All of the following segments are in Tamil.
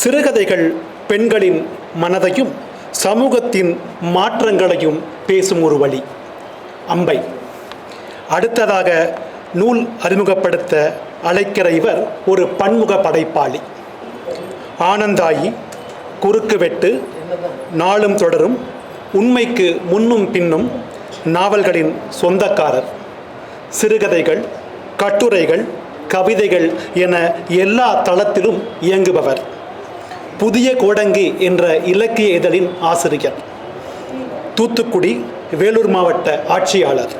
சிறுகதைகள் பெண்களின் மனதையும் சமூகத்தின் மாற்றங்களையும் பேசும் ஒரு வழி அம்பை. அடுத்ததாக நூல் அறிமுகப்படுத்த அழைக்கிற இவர் ஒரு பன்முக படைப்பாளி. ஆனந்தாயி குறுக்கு வெட்டு நாளும் தொடரும் உண்மைக்கு முன்னும் பின்னும் நாவல்களின் சொந்தக்காரர். சிறுகதைகள் கட்டுரைகள் கவிதைகள் என எல்லா தளத்திலும் இயங்குபவர். புதிய கோடங்கி என்ற இலக்கிய இதழின் ஆசிரியர். தூத்துக்குடி வேலூர் மாவட்ட ஆட்சியாளர்.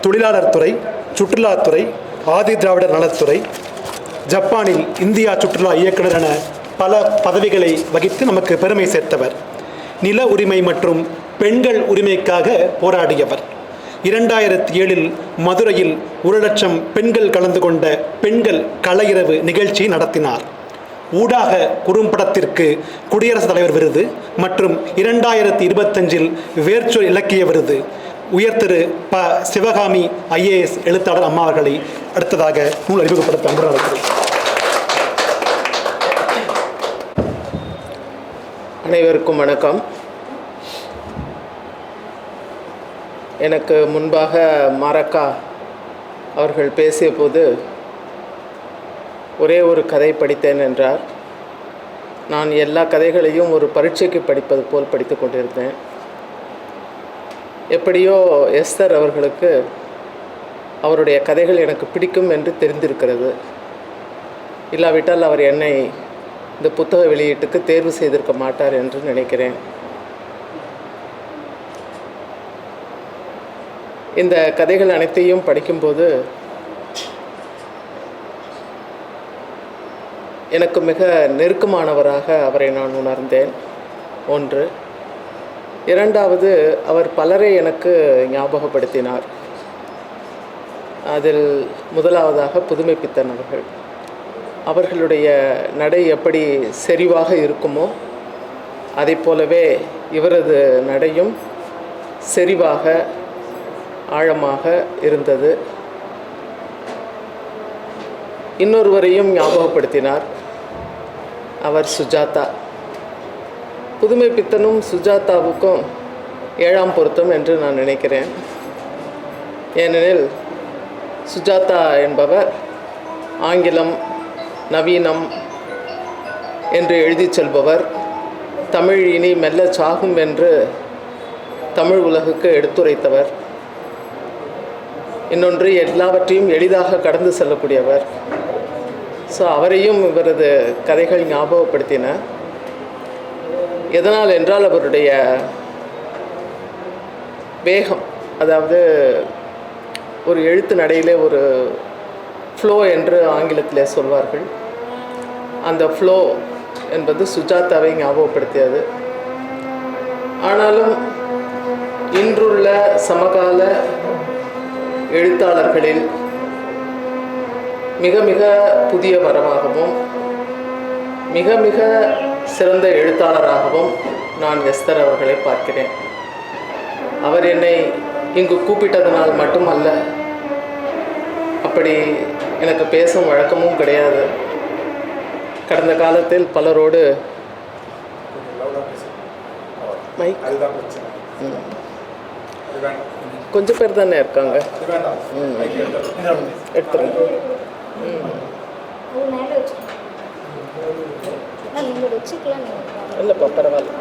தொழிலாளர் துறை சுற்றுலாத்துறை ஆதி திராவிடர் நலத்துறை ஜப்பானில் இந்தியா சுற்றுலா இயக்குனர் என பல பதவிகளை வகித்து நமக்கு பெருமை சேர்த்தவர். நில உரிமை மற்றும் பெண்கள் உரிமைக்காக போராடியவர். இரண்டாயிரத்தி ஏழில் மதுரையில் ஒரு லட்சம் பெண்கள் கலந்து கொண்ட பெண்கள் கலையிரவு நிகழ்ச்சி நடத்தினார். ஊடாக குறும்படத்திற்கு குடியரசுத் தலைவர் விருது மற்றும் இரண்டாயிரத்தி இருபத்தஞ்சில் வேர்ச்சொல் இலக்கிய விருது. உயர் திரு ப சிவகாமி ஐஏஎஸ் எழுத்தாளர் அம்மா அவர்களை அடுத்ததாக நூல் அறிமுகப்படுத்த அன்புடன் அனைவருக்கும் வணக்கம். எனக்கு முன்பாக மாரக்கா அவர்கள் பேசிய போது ஒரே ஒரு கதை படித்தேன் என்றார். நான் எல்லா கதைகளையும் ஒரு பரீட்சைக்கு படிப்பது போல் படித்து கொண்டிருந்தேன். எப்படியோ எஸ்தர் அவர்களுக்கு அவருடைய கதைகள் எனக்கு பிடிக்கும் என்று தெரிந்திருக்கிறது. இல்லாவிட்டால் அவர் என்னை இந்த புத்தக வெளியீட்டுக்கு தேர்வு செய்திருக்க மாட்டார் என்று நினைக்கிறேன். இந்த கதைகள் அனைத்தையும் படிக்கும்போது எனக்கு மிக நெருக்கமானவராக அவரை நான் உணர்ந்தேன். ஒன்று. இரண்டாவது அவர் பலரை எனக்கு ஞாபகப்படுத்தினார். அதில் முதலாவதாக புதுமைப்பித்தன் அவர்கள். அவர்களுடைய நடை எப்படி செறிவாக இருக்குமோ அதை போலவே இவரது நடையும் செறிவாக ஆழமாக இருந்தது. இன்னொருவரையும் ஞாபகப்படுத்தினார். அவர் சுஜாதா. புதுமை பித்தனும் சுஜாதாவுக்கும் ஏழாம் பொருத்தம் என்று நான் நினைக்கிறேன். ஏனெனில் சுஜாதா என்பவர் ஆங்கிலம் நவீனம் என்று எழுதிச் செல்பவர். தமிழ் இனி மெல்ல சாகும் என்று தமிழ் உலகுக்கு எடுத்துரைத்தவர். இன்னொன்று எல்லாவற்றையும் எளிதாக கடந்து செல்லக்கூடியவர். ஸோ அவரையும் இவரது கதைகள் ஞாபகப்படுத்தின. எதனால் என்றால் அவருடைய வேகம் அதாவது ஒரு எழுத்து நடையிலே ஒரு ஃப்ளோ என்று ஆங்கிலத்தில் சொல்வார்கள். அந்த ஃப்ளோ என்பது சுஜாதாவை ஞாபகப்படுத்தியது. ஆனாலும் இன்றுள்ள சமகால எழுத்தாளர்களில் மிக மிக புதிய வரவாகவும் மிக மிக சிறந்த எழுத்தாளராகவும் நான் எஸ்தர் அவர்களை பார்க்கிறேன். அவர் என்னை இங்கு கூப்பிட்டதனால் மட்டுமல்ல அப்படி எனக்கு பேசும் வழக்கமும் கிடையாது. கடந்த காலத்தில் பலரோடு கொஞ்சம் பேர் தானே இருக்காங்க. எடுத்துருங்க. அது மேலே நீங்கள் வச்சுக்கலாம் நீங்கள் இல்லைப்பா பரவாயில்ல.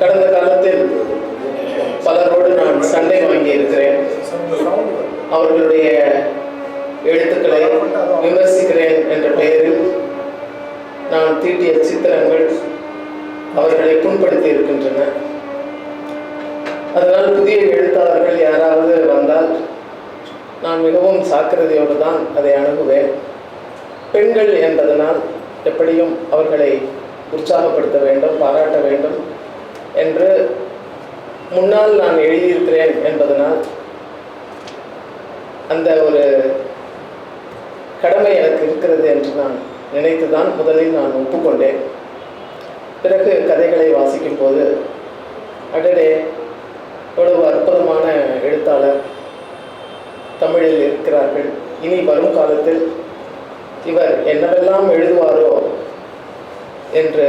கடந்த காலத்தில் பலரோடு நான் சண்டை வாங்கி இருக்கிறேன். அவர்களுடைய எழுத்துக்களை விமர்சிக்கிறேன் என்ற பெயரில் நான் தீட்டிய சித்திரங்கள் அவர்களை புண்படுத்தி இருக்கின்றன. அதனால் புதிய எழுத்தாளர்கள் யாராவது வந்தால் நான் மிகவும் சாக்கிரதையோடு தான் அதை அணுகுவேன். பெண்கள் என்பதனால் எப்படியும் அவர்களை உற்சாகப்படுத்த வேண்டும் பாராட்ட வேண்டும் என்று முன்னால் நான் எழுதியிருக்கிறேன் என்பதனால் அந்த ஒரு கடமை எனக்கு இருக்கிறது என்று நான் நினைத்து தான் முதலில் நான் ஒப்புக்கொண்டேன். பிறகு கதைகளை வாசிக்கும் போது அடடே எவ்வளவு அற்புதமான எழுத்தாளர். தமிழில் இருக்கிறார்கள். இனி வரும் காலத்தில் இவர் என்னவெல்லாம் எழுதுவாரோ என்று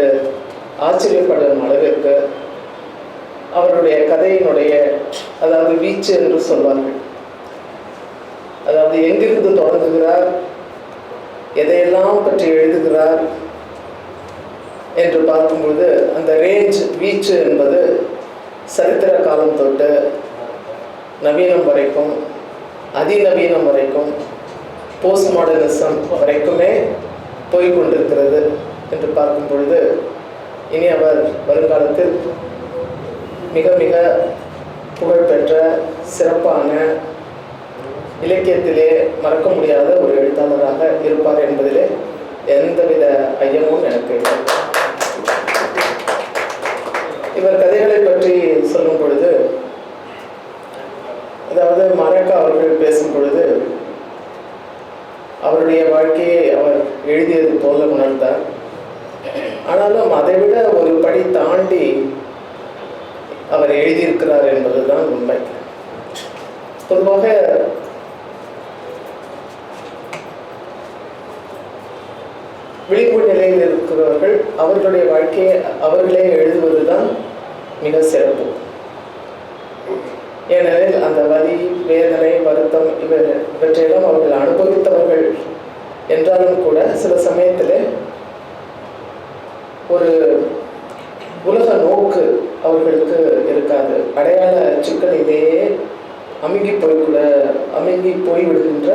ஆச்சரியப்படும் அளவிற்கு அவருடைய கதையினுடைய அதாவது வீச்சு என்று சொல்வார்கள். அதாவது எங்கிருந்து தொடங்குகிறார் எதையெல்லாம் பற்றி எழுதுகிறார் என்று பார்க்கும்பொழுது அந்த ரேஞ்ச் வீச்சு என்பது சரித்திர காலம் தொட்டு நவீனம் வரைக்கும் அதிநவீனம் வரைக்கும் போஸ்ட் மாடர்னிசம் வரைக்குமே போய்கொண்டிருக்கிறது என்று பார்க்கும் பொழுது இனி அவர் வருங்காலத்தில் மிக மிக புகழ்பெற்ற சிறப்பான இலக்கியத்திலே மறக்க முடியாத ஒரு எழுத்தாளராக இருப்பார் என்பதிலே எந்தவித ஐயமும் எனக்கு இல்லை. இவர் கதைகளை பற்றி சொல்லும் பொழுது அதாவது மரக்கா அவர்கள் பேசும் பொழுது அவருடைய வாழ்க்கையை அவர் எழுதியது போல உணர்ந்தார். ஆனாலும் அதை விட ஒரு படி தாண்டி அவர் எழுதியிருக்கிறார் என்பதுதான் உண்மை. பொதுவாக விழிப்பு நிலையில் இருக்கிறவர்கள் அவர்களுடைய வாழ்க்கையை அவர்களே எழுதுவதுதான் மிக சிறப்பு. ஏனெனில் அந்த வலி வேதனை வருத்தம் இவை இவற்றையெல்லாம் அவர்கள் அனுபவித்தவர்கள் என்றாலும் கூட சில சமயத்தில் ஒரு உலக நோக்கு அவர்களுக்கு இருக்காது. அடையாள சிக்கலிலேயே அமுங்கி போய் கூட அமுங்கி போய்விடுகின்ற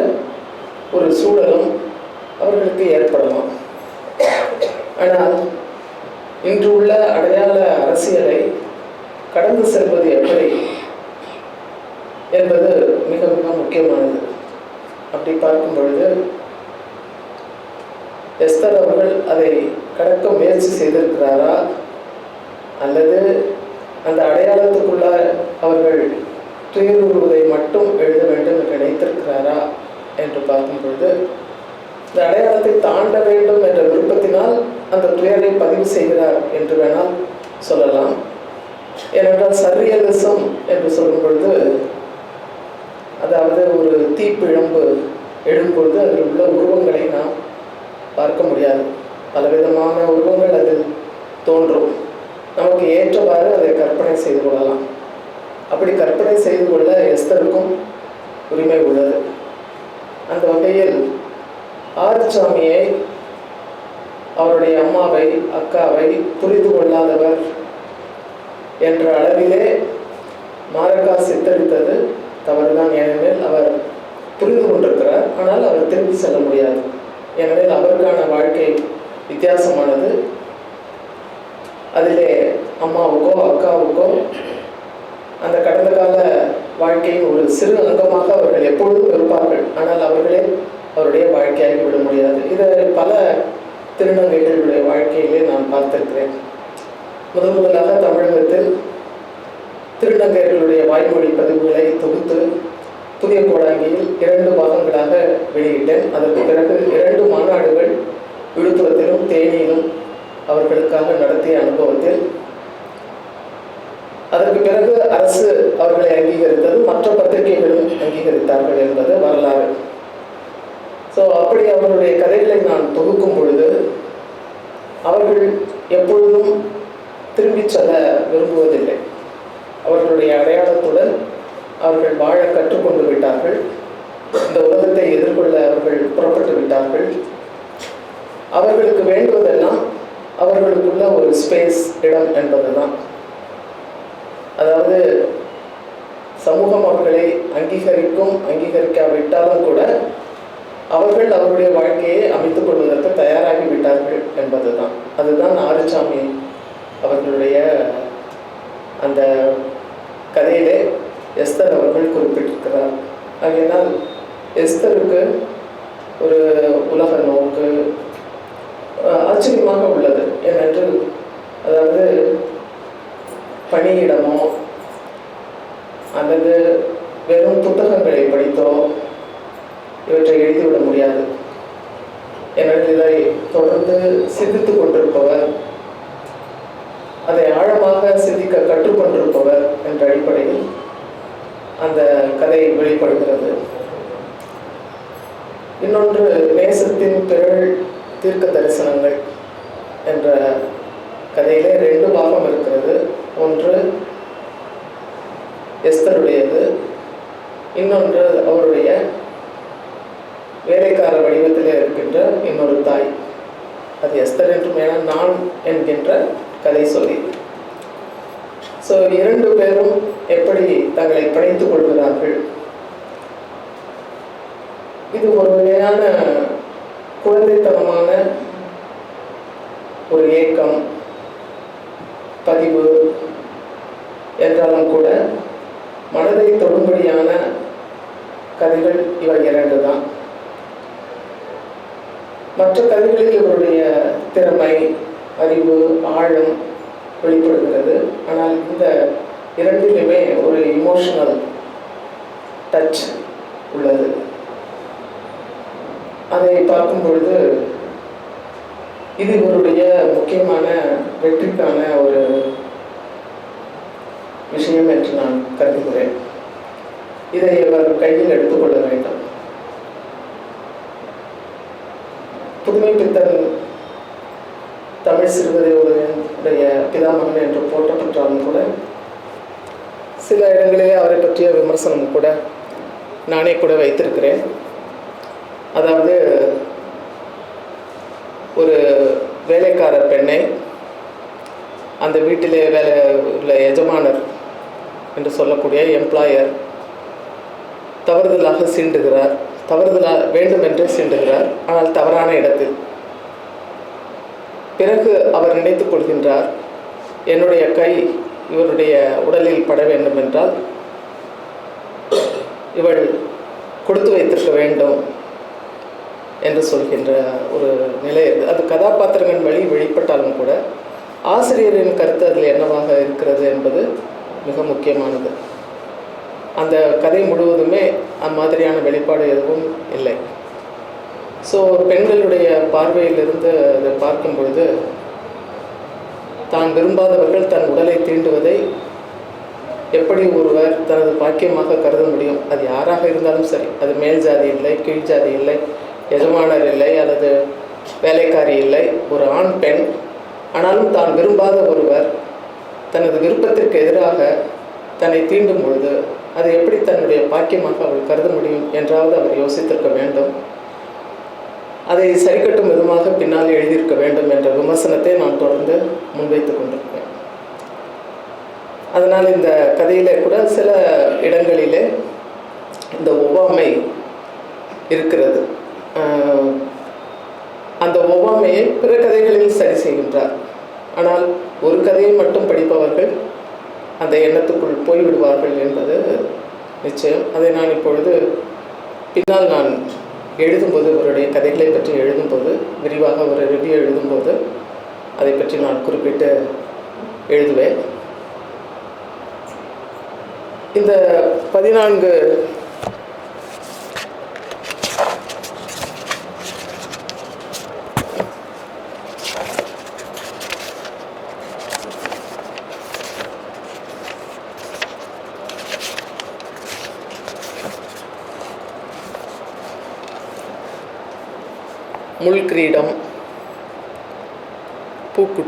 ஒரு சூழலும் அவர்களுக்கு ஏற்படலாம். ஆனால் இன்று உள்ள அடையாள அரசியலை கடந்து செல்வது எப்படி? என்பது மிக மிக முக்கியமானது. அப்படி பார்க்கும் பொழுது எஸ்தர் அவர்கள் அதை கடக்க முயற்சி செய்திருக்கிறாரா? அல்லது அந்த அடையாளத்துக்குள்ள அவர்கள் துயருறுவதை மட்டும் எழுத வேண்டும் என்று நினைத்திருக்கிறாரா? என்று பார்க்கும் பொழுது இந்த அடையாளத்தை தாண்ட வேண்டும் என்ற விருப்பத்தினால் அந்த துயரை பதிவு செய்கிறார் என்று வேணால் சொல்லலாம். ஏனென்றால் சர்ரியலிசம் என்று சொல்லும் பொழுது அதாவது ஒரு தீப்பிழம்பு எழும்பொழுது அதில் உள்ள உருவங்களை நாம் பார்க்க முடியாது. பலவிதமான உருவங்கள் அதில் தோன்றும். நமக்கு ஏற்றவாறு அதை கற்பனை செய்து கொள்ளலாம். அப்படி கற்பனை செய்து கொள்ள எஸ்தருக்கும் உரிமை உள்ளது. அந்த வகையில் ஆறுசாமியை அவருடைய அம்மாவை அக்காவை புரிந்து கொள்ளாதவர் என்ற அளவிலே மாரகா சித்தரித்தது தவறுதான். ஏனெனில் அவர் புரிந்து கொண்டிருக்கிறார். ஆனால் அவர் திரும்பி செல்ல முடியாது. ஏனெனில் அவருக்கான வாழ்க்கை வித்தியாசமானது. அதிலே அம்மாவுக்கோ அக்காவுக்கோ அந்த கடந்த கால வாழ்க்கையின் ஒரு சிறு அங்கமாக அவர்கள் எப்பொழுதும் இருப்பார்கள். ஆனால் அவர்களே அவருடைய வாழ்க்கையாகி விட முடியாது. இதை பல திருநங்கைகளுடைய வாழ்க்கையிலே நான் பார்த்திருக்கிறேன். முதன் முதலாக தமிழகத்தில் திருநங்கைகளுடைய வாய்மொழி பதிவுகளை தொகுத்து புதிய கோடாங்கியில் இரண்டு பாகங்களாக வெளியிட்டேன். அதற்கு பிறகு இரண்டு மாநாடுகள் விழுப்புரத்திலும் தேனியிலும் அவர்களுக்காக நடத்திய அனுபவத்தில். அதற்கு பிறகு அரசு அவர்களை அங்கீகரித்தது மற்ற பத்திரிகைகளும் அங்கீகரித்தார்கள் என்பது வரலாறு. ஸோ அப்படி அவர்களுடைய கதைகளை நான் தொகுக்கும் பொழுது அவர்கள் எப்பொழுதும் திரும்பிச் செல்ல விரும்புவதில்லை. அவர்களுடைய அடையாளத்துடன் அவர்கள் வாழ கற்றுக்கொண்டு விட்டார்கள். இந்த உலகத்தை எதிர்கொள்ள அவர்கள் புறப்பட்டு விட்டார்கள். அவர்களுக்கு வேண்டுவதெல்லாம் அவர்களுக்குள்ள ஒரு ஸ்பேஸ் இடம் என்பதுதான். அதாவது சமூகம் அவர்களை அங்கீகரிக்கும் அங்கீகரிக்காவிட்டாலும் கூட அவர்கள் அவருடைய வாழ்க்கையை அமைத்துக் கொள்வதற்கு தயாராகி விட்டார்கள் என்பதுதான். அதுதான் ஆறுசாமி அவர்களுடைய அந்த கதையிலே எஸ்தர் அவர்கள் குறிப்பிட்டிருக்கிறார். ஆகையினால் எஸ்தருக்கு ஒரு உலக நோக்கு ஆச்சரியமாக உள்ளது. ஏனென்று அதாவது பணியிடமோ அல்லது வெறும் புத்தகங்களை படித்தோ இவற்றை எழுதிவிட முடியாது. ஏனெனில் இதை தொடர்ந்து சிந்தித்துக் கொண்டிருப்பவர் அதை ஆழமாக சிந்திக்க கற்றுக்கொண்டிருப்பவர் என்ற அடிப்படையில் அந்த கதை வெளிப்படுகிறது. இன்னொன்று நேசத்தின் திரள் தீர்க்க தரிசனங்கள் என்ற கதையிலே ரெண்டு பாகம் இருக்கிறது. ஒன்று எஸ்தருடையது இன்னொன்று அவருடைய வேலைக்கார வடிவத்தில் இருக்கின்ற இன்னொரு தாய். அது எஸ்தர் என்றும் ஏன்னா நான் என்கின்ற கதை சொல்லி. ஸோ இரண்டு பேரும் எப்படி தங்களை படைத்துக் கொள்கிறார்கள்? இது ஒரு வகையான குழந்தைத்தனமான ஒரு ஏக்கம் பதிவு. என்றாலும் கூட மனதை தொடும்படியான கதைகள் இவை இரண்டு தான் மற்ற கதைகளில் இவருடைய திறமை அறிவு ஆழம் வெளிப்படுகிறது. ஆனால் இந்த இரண்டிலுமே ஒரு இமோஷனல் டச் உள்ளது. அதை பார்க்கும் பொழுது இது இவருடைய முக்கியமான வெற்றிக்கான ஒரு விஷயம் என்று நான் கருதுகிறேன். இதை இவர் கையில் எடுத்துக்கொள்ள வேண்டும். புதுமை பித்தன் தமிழ் சிறுகதையுடைய பிதாமகன் என்று போற்றப்பட்டாலும் கூட சில இடங்களிலே அவரை பற்றிய விமர்சனம் கூட நானே கூட வைத்திருக்கிறேன். அதாவது ஒரு வேலைக்கார பெண்ணை அந்த வீட்டிலே வேலை உள்ள எஜமானர் என்று சொல்லக்கூடிய எம்ப்ளாயர் தவறுதலாக சீண்டுகிறார். தவறுதலாக வேண்டுமென்றே சீண்டுகிறார். ஆனால் தவறான இடத்தில் பிறகு அவர் நினைத்துக் கொள்கின்றார் என்னுடைய கை இவருடைய உடலில் பட வேண்டும் என்றால் இவள் கொடுத்து வைத்திருக்க வேண்டும் என்று சொல்கின்ற ஒரு நிலை இருக்குது அது கதாபாத்திரங்கள் வழி வெளிப்பட்டாலும் கூட ஆசிரியரின் கருத்து அதில் என்னவாக இருக்கிறது என்பது மிக முக்கியமானது. அந்த கதை முழுவதுமே அம்மாதிரியான வெளிப்பாடு எதுவும் இல்லை. ஸோ பெண்களுடைய பார்வையிலிருந்து அதை பார்க்கும் பொழுது தான் விரும்பாதவர்கள் தன் உடலை தீண்டுவதை எப்படி ஒருவர் தனது பாக்கியமாக கருத முடியும்? அது யாராக இருந்தாலும் சரி. அது மேல் ஜாதி இல்லை கீழ் ஜாதி இல்லை எஜமானர் இல்லை அல்லது வேலைக்காரி இல்லை. ஒரு ஆண் பெண். ஆனாலும் தான் விரும்பாத ஒருவர் தனது விருப்பத்திற்கு எதிராக தன்னை தீண்டும் பொழுது அதை எப்படி தன்னுடைய பாக்கியமாக அவள் கருத முடியும்? என்றாவது அவர் யோசித்திருக்க வேண்டும். அதை சரிக்கட்டும் விதமாக பின்னால் எழுதியிருக்க வேண்டும் என்ற விமர்சனத்தை நான் தொடர்ந்து முன்வைத்து கொண்டிருக்கேன் அதனால் இந்த கதையிலே கூட சில இடங்களிலே இந்த ஒவ்வாமை இருக்கிறது. அந்த ஒவ்வாமையை பிற கதைகளில் சரி செய்கின்றார். ஆனால் ஒரு கதையை மட்டும் படிப்பவர்கள் அந்த எண்ணத்துக்குள் போய்விடுவார்கள் என்பது நிச்சயம். அதை நான் இப்பொழுது பின்னால் நான் எழுதும்போது இவருடைய கதைகளை பற்றி எழுதும்போது விரிவாக ஒரு ரிவ்யூ எழுதும்போது அதை பற்றி நான் குறிப்பிட்டு எழுதுவேன். இந்த பதினான்கு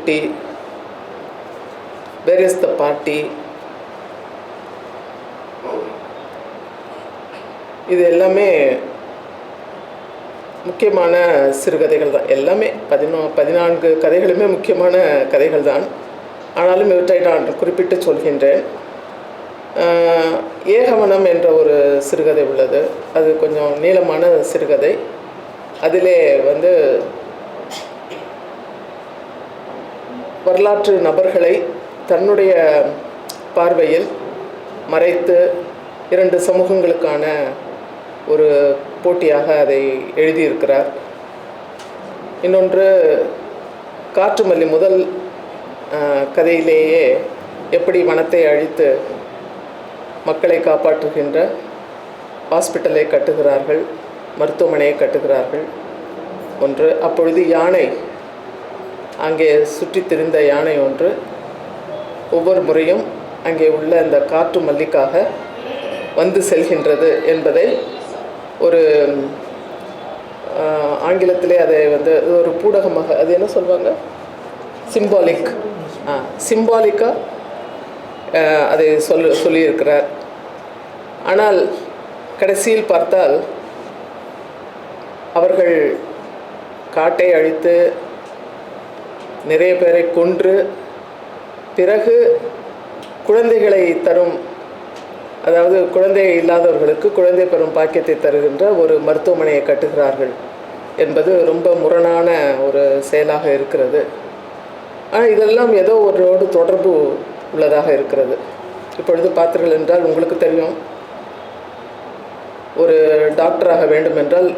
பூக்குட்டி வேர் இஸ் த பாட்டி இது எல்லாமே முக்கியமான சிறுகதைகள் தான். எல்லாமே பதினோ பதினான்கு கதைகளுமே முக்கியமான கதைகள் தான். ஆனாலும் இவற்றை நான் குறிப்பிட்டு சொல்கின்றேன். ஏகவனம் என்ற ஒரு சிறுகதை உள்ளது. அது கொஞ்சம் நீளமான சிறுகதை. அதிலே வந்து வரலாற்று நபர்களை தன்னுடைய பார்வையில் மறைத்து இரண்டு சமூகங்களுக்கான ஒரு போட்டியாக அதை எழுதியிருக்கிறார். இன்னொன்று காற்றுமல்லி முதல் கதையிலேயே எப்படி வனத்தை அழித்து மக்களை காப்பாற்றுகின்ற ஹாஸ்பிட்டலை கட்டுகிறார்கள் மருத்துவமனையை கட்டுகிறார்கள். ஒன்று அப்பொழுது யானை அங்கே சுற்றித் திரிந்த யானை ஒன்று ஒவ்வொரு முறையும் அங்கே உள்ள அந்த காற்று மல்லிக்காக வந்து செல்கின்றது என்பதை ஒரு ஆங்கிலத்திலே அதை வந்து ஒரு பூடகமாக அது என்ன சொல்லுவாங்க சிம்பாலிக் சிம்பாலிக்காக அதை சொல் சொல்லியிருக்கிறார். ஆனால் கடைசியில் பார்த்தால் அவர்கள் காட்டை அழித்து நிறைய பேரை கொன்று பிறகு குழந்தைகளை தரும் அதாவது குழந்தை இல்லாதவர்களுக்கு குழந்தை பெறும் பாக்கியத்தை தருகின்ற ஒரு மருத்துவமனையை கட்டுகிறார்கள் என்பது ரொம்ப முரணான ஒரு செயலாக இருக்கிறது. ஆனால் இதெல்லாம் ஏதோ ஒன்றோடு தொடர்பு உள்ளதாக இருக்கிறது. இப்பொழுது பார்த்தீர்கள் என்றால் உங்களுக்கு தெரியும் ஒரு டாக்டராக வேண்டுமென்றால்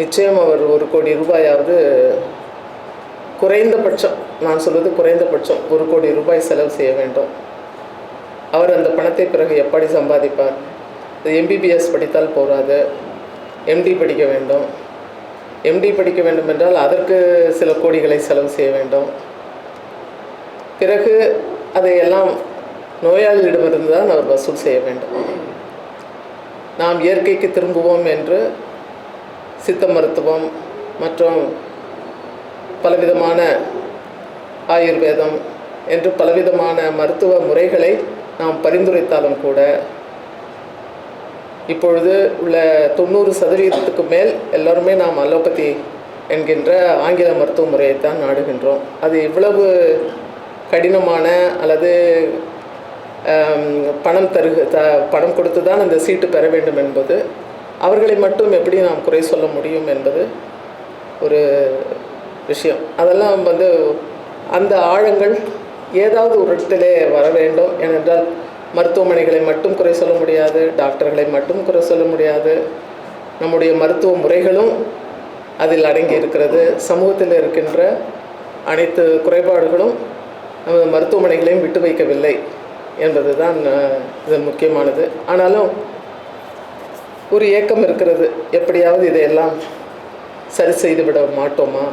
நிச்சயம் அவர் ஒரு கோடி ரூபாயாவது குறைந்தபட்சம் நான் சொல்வது குறைந்தபட்சம் ஒரு கோடி ரூபாய் செலவு செய்ய வேண்டும். அவர் அந்த பணத்தை பிறகு எப்படி சம்பாதிப்பார்? எம்பிபிஎஸ் படித்தால் போகாது. எம்டி படிக்க வேண்டும். எம்டி படிக்க வேண்டும் என்றால் அதற்கு சில கோடிகளை செலவு செய்ய வேண்டும். பிறகு அதையெல்லாம் நோயாளியிடமிருந்து தான் அவர் வசூல் செய்ய வேண்டும். நாம் இயற்கைக்கு திரும்புவோம் என்று சித்த மருத்துவம் மற்றும் பலவிதமான ஆயுர்வேதம் என்று பலவிதமான மருத்துவ முறைகளை நாம் பரிந்துரைத்தாலும் கூட இப்பொழுது உள்ள தொண்ணூறு சதவீதத்துக்கு மேல் எல்லோருமே நாம் அலோபதி என்கின்ற ஆங்கில மருத்துவ முறையைத்தான் நாடுகின்றோம். அது இவ்வளவு கடினமான அல்லது பணம் தருகு த பணம் கொடுத்து தான் அந்த சீட்டு பெற வேண்டும் என்பது அவர்களை மட்டும் எப்படி நாம் குறை சொல்ல முடியும் என்பது ஒரு விஷயம். அதெல்லாம் வந்து அந்த ஆழங்கள் ஏதாவது ஒரு இடத்திலே வர வேண்டும் ஏனென்றால் மருத்துவமனைகளை மட்டும் குறை சொல்ல முடியாது டாக்டர்களை மட்டும் குறை சொல்ல முடியாது. நம்முடைய மருத்துவ முறைகளும் அதில் அடங்கி இருக்கிறது. சமூகத்தில் இருக்கின்ற அனைத்து குறைபாடுகளும் நமது மருத்துவமனைகளையும் விட்டு வைக்கவில்லை என்பது தான் இது முக்கியமானது. ஆனாலும் ஒரு ஏக்கம் இருக்கிறது. எப்படியாவது இதையெல்லாம் சரி செய்துவிட மாட்டோமா?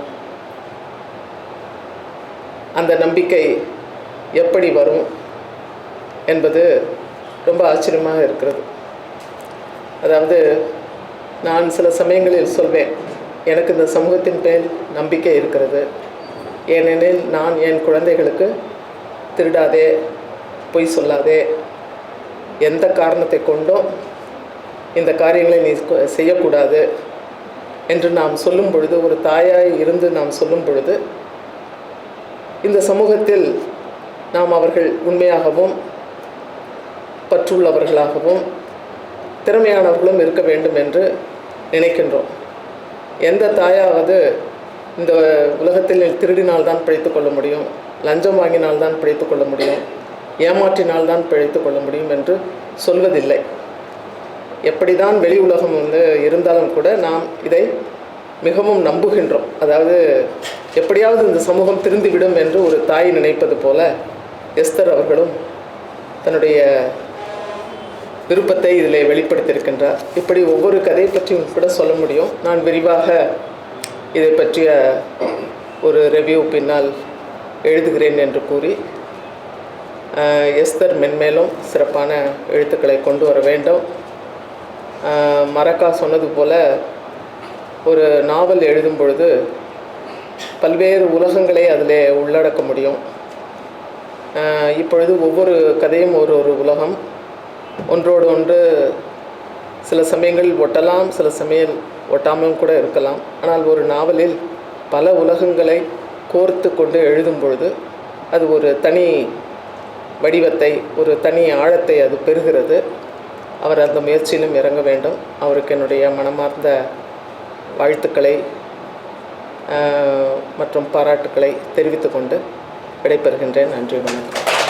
அந்த நம்பிக்கை எப்படி வரும் என்பது ரொம்ப ஆச்சரியமாக இருக்கிறது. அதாவது நான் சில சமயங்களில் சொல்வேன் எனக்கு இந்த சமூகத்தின் மேல் நம்பிக்கை இருக்கிறது. ஏனெனில் நான் என் குழந்தைகளுக்கு திருடாதே பொய் சொல்லாதே எந்த காரணத்தை கொண்டும் இந்த காரியங்களை நீ செய்யக்கூடாது என்று நாம் சொல்லும் பொழுது ஒரு தாயாய் இருந்து நாம் சொல்லும் பொழுது இந்த சமூகத்தில் நாம் அவர்கள் உண்மையாகவும் பற்றுள்ளவர்களாகவும் திறமையானவர்களும் இருக்க வேண்டும் என்று நினைக்கின்றோம். எந்த தாயாவது இந்த உலகத்தில் திருடினால்தான் பிழைத்துக் கொள்ள முடியும் லஞ்சம் வாங்கினால்தான் பிழைத்து கொள்ள முடியும் ஏமாற்றினால்தான் பிழைத்து கொள்ள முடியும் என்று சொல்வதில்லை. எப்படிதான் வெளி உலகம் வந்து இருந்தாலும் கூட நாம் இதை மிகவும் நம்புகின்றோம். அதாவது எப்படியாவது இந்த சமூகம் திருந்திவிடும் என்று ஒரு தாய் நினைப்பது போல எஸ்தர் அவர்களும் தன்னுடைய விருப்பத்தை இதில் வெளிப்படுத்தியிருக்கின்றார். இப்படி ஒவ்வொரு கதை பற்றியும் கூட சொல்ல முடியும். நான் விரிவாக இதை பற்றிய ஒரு ரெவ்யூ பின்னால் எழுதுகிறேன் என்று கூறி எஸ்தர் மென்மேலும் சிறப்பான எழுத்துக்களை கொண்டு வர வேண்டும். மரக்கா சொன்னது போல ஒரு நாவல் எழுதும் பொழுது பல்வேறு உலகங்களை அதில் உள்ளடக்க முடியும். இப்பொழுது ஒவ்வொரு கதையும் ஒரு ஒரு உலகம். ஒன்றோடு ஒன்று சில சமயங்களில் ஒட்டலாம் சில சமயம் ஒட்டாமலும் கூட இருக்கலாம். ஆனால் ஒரு நாவலில் பல உலகங்களை கோர்த்து கொண்டு எழுதும் பொழுது அது ஒரு தனி வடிவத்தை ஒரு தனி ஆழத்தை அது பெறுகிறது. அவர் அந்த முயற்சியிலும் இறங்க வேண்டும். அவருக்கு என்னுடைய மனமார்ந்த வாழ்த்துக்களை மற்றும் பாராட்டுக்களை தெரிவித்துக்கொண்டு விடைபெறுகின்றேன். நன்றி வணக்கம்.